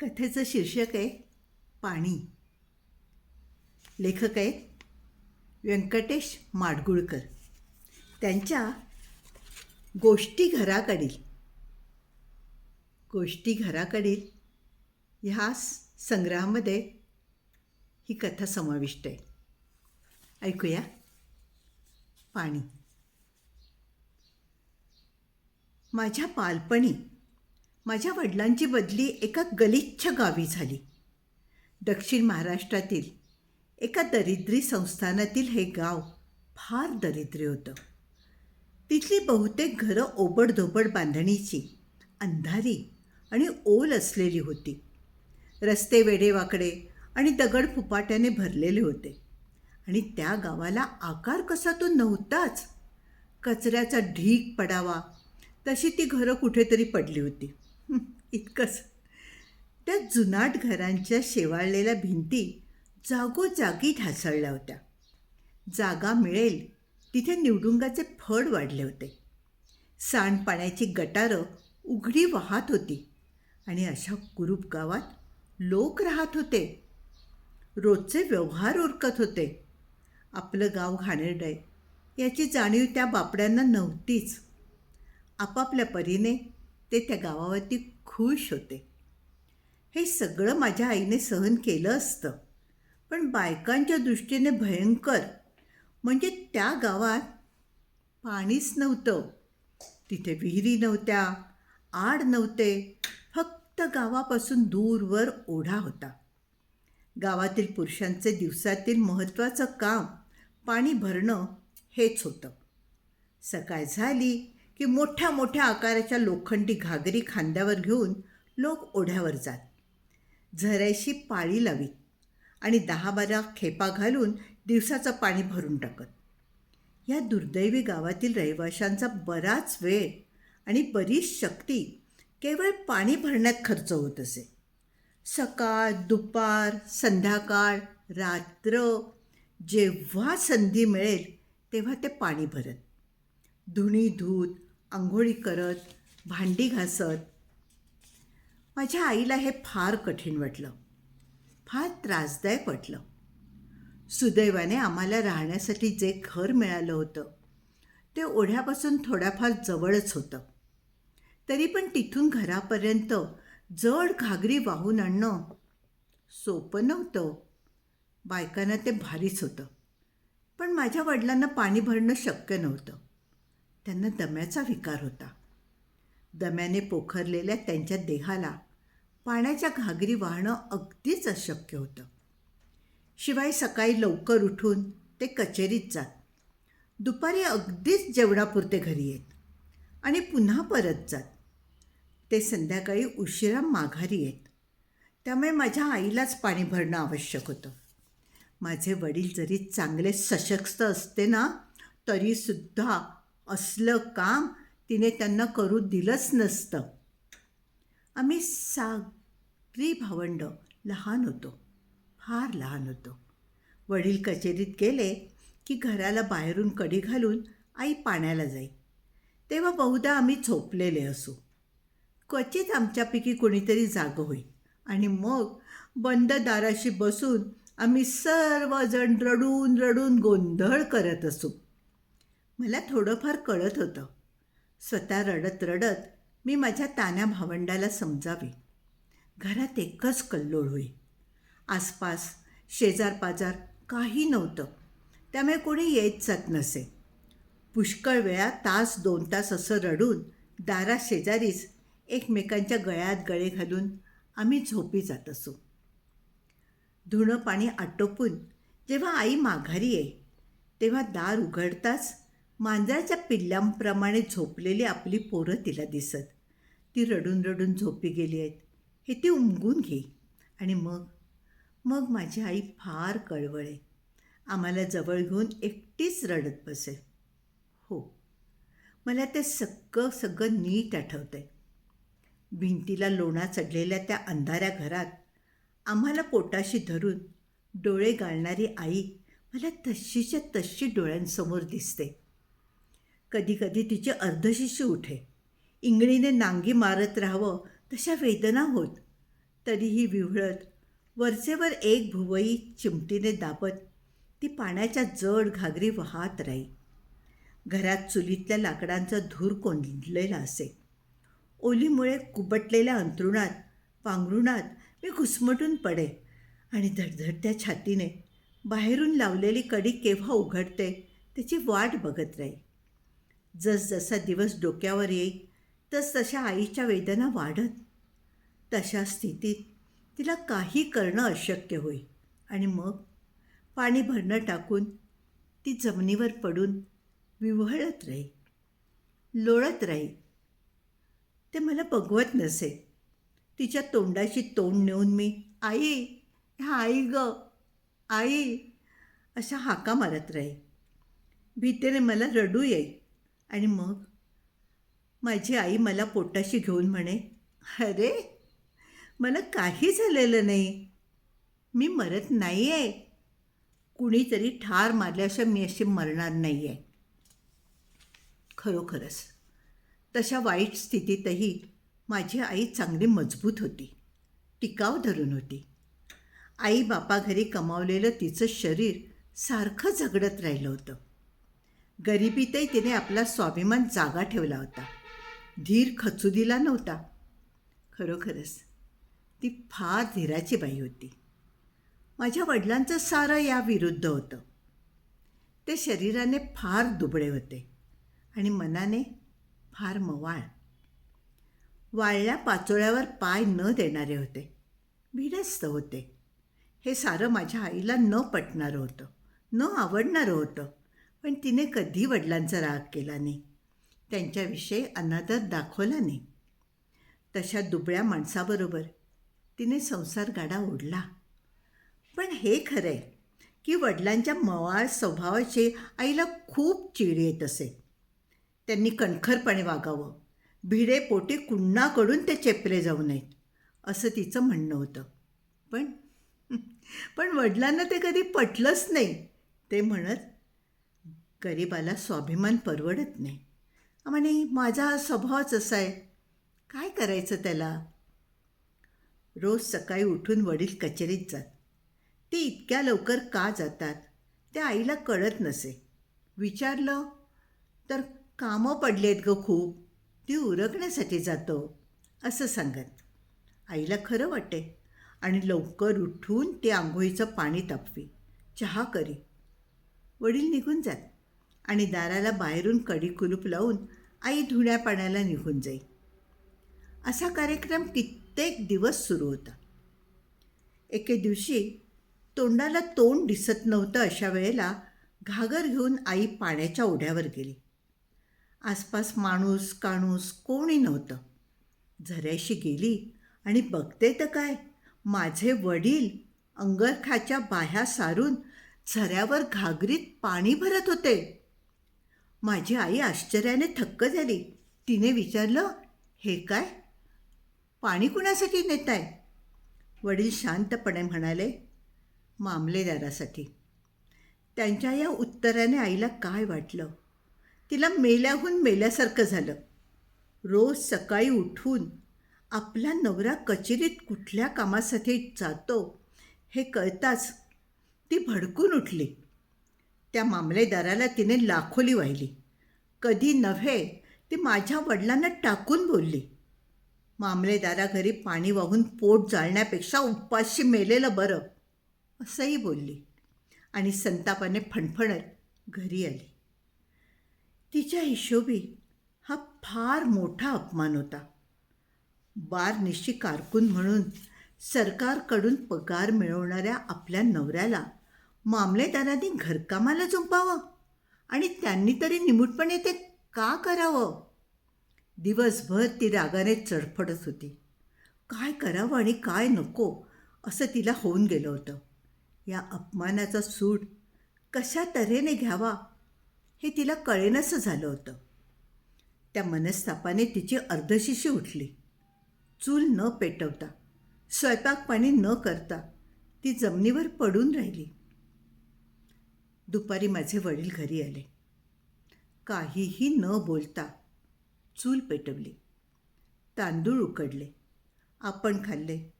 कथेचं शीर्षक आहे पाणी. लेखक आहेत व्यंकटेश माडगुळकर. त्यांच्या गोष्टी घराकडील. गोष्टी घराकडील ह्या संग्रहामध्ये ही कथा समाविष्ट आहे. ऐकूया. पाणी. माझ्या बालपणी माझ्या वडिलांची बदली एका गलिच्छ गावी झाली. दक्षिण महाराष्ट्रातील एका दरिद्री संस्थानातील हे गाव फार दरिद्री होतं. तिथली बहुतेक घरं ओबडधोबड बांधणीची अंधारी आणि ओल असलेली होती. रस्ते वेडेवाकडे आणि दगड फुपाट्याने भरलेले होते. आणि त्या गावाला आकार कसा तो नव्हताच. कचऱ्याचा ढीग पडावा तशी ती घरं कुठेतरी पडली होती. इतकंच. त्या जुनाट घरांच्या शेवाळलेल्या भिंती जागोजागी ढासळल्या होत्या. जागा मिळेल तिथे निवडुंगाचे फड वाढले होते. सांडपाण्याची गटारं उघडी वाहत होती आणि अशा कुरूप गावात लोक राहत होते. रोजचे व्यवहार उरकत होते. आपलं गाव घाणेरडं आहे याची जाणीव त्या बापड्यांना नव्हतीच. आपापल्या परीने ते त्या गावावरती खुश होते. हे सगळं माझ्या आईने सहन केलं असतं. पण बायकांच्या दृष्टीने भयंकर. म्हणजे त्या गावात पाणीच नव्हतं. तिथे विहिरी नव्हत्या आड नव्हते. फक्त गावापासून दूरवर ओढा होता. गावातील पुरुषांचे दिवसातील महत्त्वाचं काम पाणी भरणं हेच होतं. सकाळ झाली की मोठ्या मोठ्या आकाराच्या लोखंडी घागरी खांद्यावर घेऊन लोक ओढ्यावर जात. झऱ्याशी पाळी लावीत आणि दहा बारा खेपा घालून दिवसाचं पाणी भरून टाकत. या दुर्दैवी गावातील रहिवाशांचा बराच वेळ आणि बरीच शक्ती केवळ पाणी भरण्यात खर्च होत असे. सकाळ दुपार संध्याकाळ रात्र जेव्हा संधी मिळेल तेव्हा ते पाणी भरत. धुणी धूत आंघोळी करत भांडी घासत. माझ्या आईला हे फार कठीण वाटलं. फार त्रासदायक वाटलं. सुदैवाने आम्हाला राहण्यासाठी जे घर मिळालं होतं ते ओढ्यापासून थोड्याफार जवळच होतं. तरी पण तिथून घरापर्यंत जड घागरी वाहून आणणं सोपं नव्हतं. बायकांना ते भारीच होतं. पण माझ्या वडिलांना पाणी भरणं शक्य नव्हतं. त्यांना दम्याचा विकार होता. दम्याने पोखरलेल्या त्यांच्या देहाला पाण्याच्या घागरी वाहणं अगदीच अशक्य होतं. शिवाय सकाळी लवकर उठून ते कचेरीत जात. दुपारी अगदीच जेवणापुरते घरी येत आणि पुन्हा परत जात. ते संध्याकाळी उशिरा माघारी येत. त्यामुळे माझ्या आईलाच पाणी भरणं आवश्यक होतं. माझे वडील जरी चांगले सशक्त असते ना तरीसुद्धा असलं काम तिने त्यांना करू दिलंच नसतं. आम्ही सागरी भावंड लहान होतो फार लहान होतो. वडील कचेरीत गेले की घराला बाहेरून कडी घालून आई पाण्याला जाई. तेव्हा बहुधा आम्ही झोपलेले असू. क्वचित आमच्यापैकी कोणीतरी जागं होई आणि मग बंद दाराशी बसून आम्ही सर्वजण रडून रडून गोंधळ करत असू. मला थोडंफार कळत होतं. स्वतः रडत रडत मी माझ्या तान्या भावंडाला समजावी. घरात एकच कल्लोळ होई आसपास शेजारपाजार काही नव्हतं. त्यामुळे कोणी येत जात नसे. पुष्कळ वेळा तास दोन तास असं रडून दारा शेजारीच एकमेकांच्या गळ्यात गळे घालून आम्ही झोपी जात असू. धुणं पाणी आटोपून जेव्हा आई माघारी आहे तेव्हा दार उघडताच मांजराच्या पिल्लांप्रमाणे झोपलेली आपली पोरं तिला दिसत. ती रडून रडून झोपी गेली आहेत. हे ती उमगून घे. आणि मग? मग माझी आई फार कळवळे. आम्हाला जवळ घेऊन एकटीच रडत बसे. हो. मला ते सगळं सगळं नीट आठवतंय. भिंतीला लोणा चढलेल्या त्या अंधाऱ्या घरात आम्हाला पोटाशी धरून डोळे गाळणारी आई मला तशीच्या तशी डोळ्यांसमोर दिसते. कधीकधी तिची अर्धशिष्य उठे. इंगळीने नांगी मारत राहावं तशा वेदना होत. तरीही विव्हळत वरचेवर एक भुवई चिमटीने दाबत ती पाण्याच्या जड घागरी वाहत राही. घरात चुलीतल्या लाकडांचा धूर कोंडलेला असे. ओलीमुळे कुबटलेल्या अंथरुणात पांघरुणात मी घुसमटून पडे आणि धडधडत्या छातीने बाहेरून लावलेली कडी केव्हा उघडते त्याची वाट बघत राही. जसजसा दिवस डोक्यावर येईल तस तशा आईच्या वेदना वाढत. तशा स्थितीत तिला काही करणं अशक्य होईल. आणि मग पाणी भरणं टाकून ती जमिनीवर पडून विव्हळत राही लोळत राही ते मला बघवत नसे तिच्या तोंडाशी तोंड नेऊन मी आई ह्या आई ग आई अशा हाका मारत राही भीतीने मला रडू येई आणि मग? माझी आई मला पोटाशी घेऊन म्हणे अरे मला काही झालेलं नाही. मी मरत नाही आहे कुणीतरी ठार मारल्याशिवाय मी अशी मरणार नाही आहे खरोखरच. तशा वाईट स्थितीतही माझी आई चांगली मजबूत होती. टिकाव धरून होती. आई बापा घरी कमावलेलं तिचं शरीर सारखं झगडत राहिलं होतं. गरिबीतही तिने आपला स्वाभिमान जागा ठेवला होता. धीर खचू दिला नव्हता. खरोखरच ती फार धीराची बाई होती. माझ्या वडिलांचं सारं या विरुद्ध होतं. ते शरीराने फार दुबळे होते आणि मनाने फार मवाळ. वाळल्या पाचोळ्यावर पाय न देणारे होते. भिडस्त होते. हे सारं माझ्या आईला न पटणारं होतं न आवडणारं होतं. पण तिने कधी वडिलांचा राग केला नाही. त्यांच्याविषयी अनादर दाखवला नाही. तशा दुबळ्या माणसाबरोबर तिने संसार गाडा ओढला. पण हे खरं आहे की वडिलांच्या मवाळ स्वभावाची आईला खूप चीड येत असे. त्यांनी कणखरपणे वागावं भिडे पोटी कुणाकडून ते चेपले जाऊ नयेत असं तिचं म्हणणं होतं. पण पण वडिलांना ते कधी पटलंच नाही ते म्हणत गरिबाला स्वाभिमान परवडत नाही. म्हणे माझा स्वभावच असा आहे. काय करायचं त्याला? रोज सकाळी उठून वडील कचेरीत जात. ते इतक्या लवकर का जातात त्या आईला कळत नसे. विचारलं तर कामं पडलेत ग खूप. ती उरकण्यासाठी जातो. असं सांगत. आईला खरं वाटे आणि लवकर उठून ते आंघोळीचं पाणी तापवी. चहा करी. वडील निघून जात. आणि दाराला बाहेरून कडी कुलूप लावून आई धुण्या पाण्याला निघून जाई. असा कार्यक्रम कित्येक दिवस सुरू होता. एके दिवशी तोंडाला तोंड दिसत नव्हतं अशा वेळेला घागर घेऊन आई पाण्याच्या ओढ्यावर गेली. आसपास माणूस काणूस कोणी नव्हतं. झऱ्याशी गेली आणि बघते तर काय माझे वडील अंगरखाच्या बाह्या सारून झऱ्यावर घागरीत पाणी भरत होते. माझी आई आश्चर्याने थक्क झाली. तिने विचारलं हे काय? पाणी कुणासाठी नेताय? वडील शांतपणे म्हणाले मामलेदारासाठी. त्यांच्या या उत्तराने आईला काय वाटलं? तिला मेल्याहून मेल्यासारखं झालं. रोज सकाळी उठून आपला नवरा कचेरीत कुठल्या कामासाठी जातो हे कळताच ती भडकून उठली. त्या मामलेदाराला तिने लाखोली वाहिली. कधी नव्हे ती माझ्या वडिलांना टाकून बोलली. मामलेदारा घरी पाणी वाहून पोट जाळण्यापेक्षा उपाशी मेलेलं बरं असंही बोलली. आणि संतापाने फणफणत घरी आली. तिच्या हिशोबी हा फार मोठा अपमान होता. बारनिशी कारकून म्हणून सरकारकडून पगार मिळवणाऱ्या आपल्या नवऱ्याला मामलेदारांनी घरकामाला झुंपावं आणि त्यांनी तरी निमूटपणे ते का करावं? दिवसभर ती रागाने चडफडत होती. काय करावं आणि काय नको असं तिला होऊन गेलं होतं. या अपमानाचा सूड कशा तऱ्हेने घ्यावा हे तिला कळेनसं झालं होतं. त्या मनस्तापाने तिची अर्धशिशी उठली. चूल न पेटवता स्वयंपाक पाणी न करता ती जमिनीवर पडून राहिली. दुपारी माझे वडील घरी आले. काहीही न बोलता चूल पेटवली. तांदूळ उकडले. आपण खाल्ले.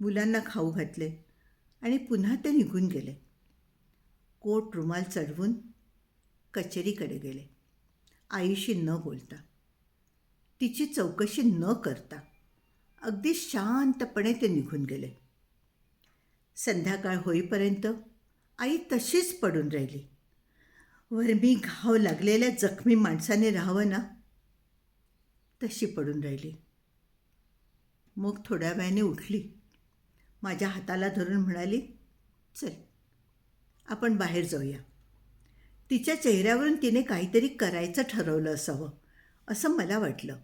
मुलांना खाऊ घातले आणि पुन्हा ते निघून गेले. कोट रुमाल चढवून कचेरीकडे गेले. आईशी न बोलता. तिची चौकशी न करता अगदी शांतपणे ते निघून गेले. संध्याकाळ होईपर्यंत आई तशीच पडून राहिली. वर मी घाव लागलेल्या जखमी माणसाने राहावं ना? तशी पडून राहिली. मग थोड्या वेळाने उठली. माझ्या हाताला धरून म्हणाली चल आपण बाहेर जाऊया. तिच्या चेहऱ्यावरून तिने काहीतरी करायचं ठरवलं असावं असं मला वाटलं.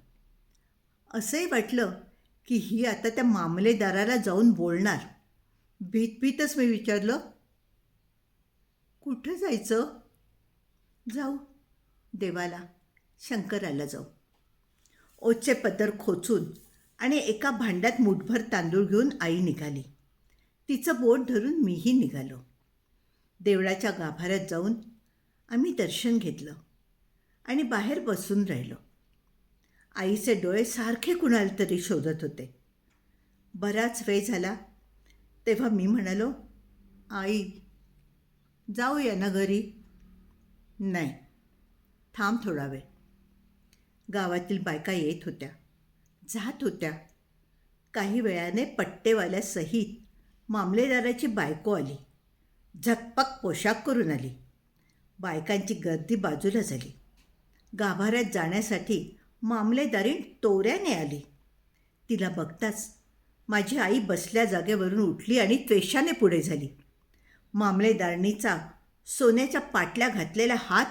असंही वाटलं की ही आता त्या मामलेदाराला जाऊन बोलणार. भीत भीतच मी विचारलं कुठं जायचं? जाऊ. देवाला शंकराला जाऊ. ओचे पदर खोचून आणि एका भांड्यात मुठभर तांदूळ घेऊन आई निघाली. तिचं बोट धरून मीही निघालो. देवळाच्या गाभाऱ्यात जाऊन आम्ही दर्शन घेतलं आणि बाहेर बसून राहिलो. आईचे डोळे सारखे कुणाला तरी शोधत होते. बराच वेळ झाला तेव्हा मी म्हणालो आई जाऊया ना घरी? नाही. थांब थोडा वेळ. गावातील बायका येत होत्या. जात होत्या. काही वेळाने पट्टेवाल्यासहित मामलेदाराची बायको आली. झकपक पोशाख करून आली. बायकांची गर्दी बाजूला झाली. गाभाऱ्यात जाण्यासाठी मामलेदारी तोऱ्याने आली. तिला बघताच माझी आई बसल्या जागेवरून उठली आणि त्वेषाने पुढे झाली. मामलेदारणीचा सोन्याच्या पाटल्या घातलेला हात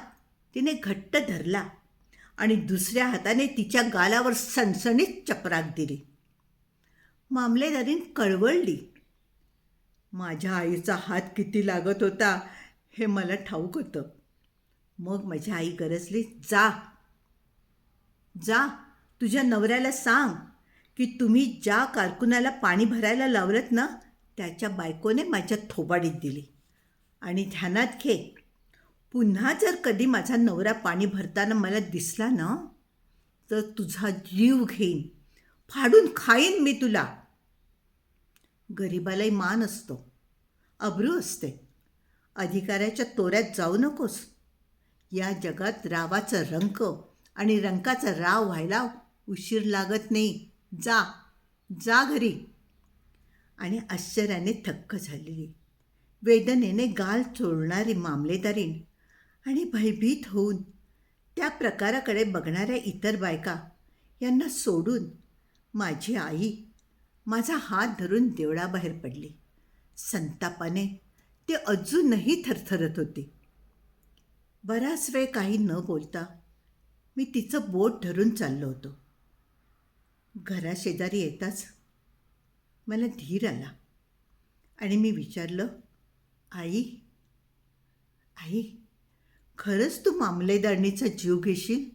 तिने घट्ट धरला आणि दुसऱ्या हाताने तिच्या गालावर सणसणीत चपराक दिली. मामलेदारीन कळवळली माझ्या आईचा हात किती लागत होता हे मला ठाऊक होतं. मग माझी आई गरजली जा जा तुझ्या नवऱ्याला सांग की तुम्ही ज्या कारकुनाला पाणी भरायला लावलत ना त्याच्या बायकोने माझ्या थोबाडीत दिली. आणि ध्यानात घे. पुन्हा जर कधी माझा नवरा पाणी भरताना मला दिसला ना तर तुझा जीव घेईन. फाडून खाईन मी तुला. गरिबालाही मान असतो. अब्रू असते. अधिकाऱ्याच्या तोऱ्यात जाऊ नकोस. या जगात रावाचा रंक आणि रंकाचा राव व्हायला उशीर लागत नाही. जा. जा घरी. आणि आश्चर्याने थक्क झालेली. वेदनेने गाल चोळणारी मामलेदारीण आणि भयभीत होऊन त्या प्रकाराकडे बघणाऱ्या इतर बायका यांना सोडून माझी आई माझा हात धरून देवळाबाहेर पडली. संतापाने ते अजूनही थरथरत होते. बराच वेळ काही न बोलता मी तिचं बोट धरून चाललो होतो. घराशेजारी येताच मला धीर आला आणि मी विचारलं आई आई खरंच तू मामलेदारणीचा जीव घेशील?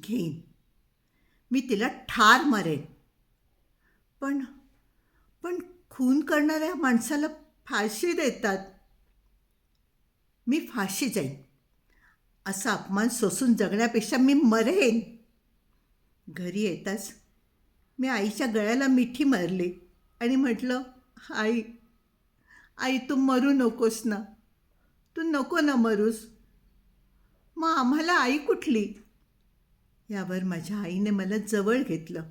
घेईन. मी तिला ठार मारेन. पण पण खून करणाऱ्या माणसाला फाशी देतात. मी फाशी जाईन. असा अपमान सोसून जगण्यापेक्षा मी मरेन. घरी येताच मी आईच्या गळ्याला मिठी मारली आणि म्हटलं आई आई तू मरू नकोस ना. तू नको ना मरूस. मग आम्हाला आई कुठली? यावर माझ्या आईने मला जवळ घेतलं.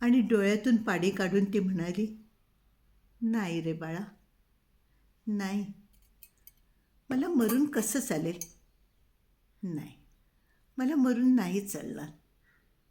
आणि डोळ्यातून पाणी काढून ती म्हणाली नाही रे बाळा नाही. मला मरून कसं चालेल? नाही मला मरून नाही चालणार.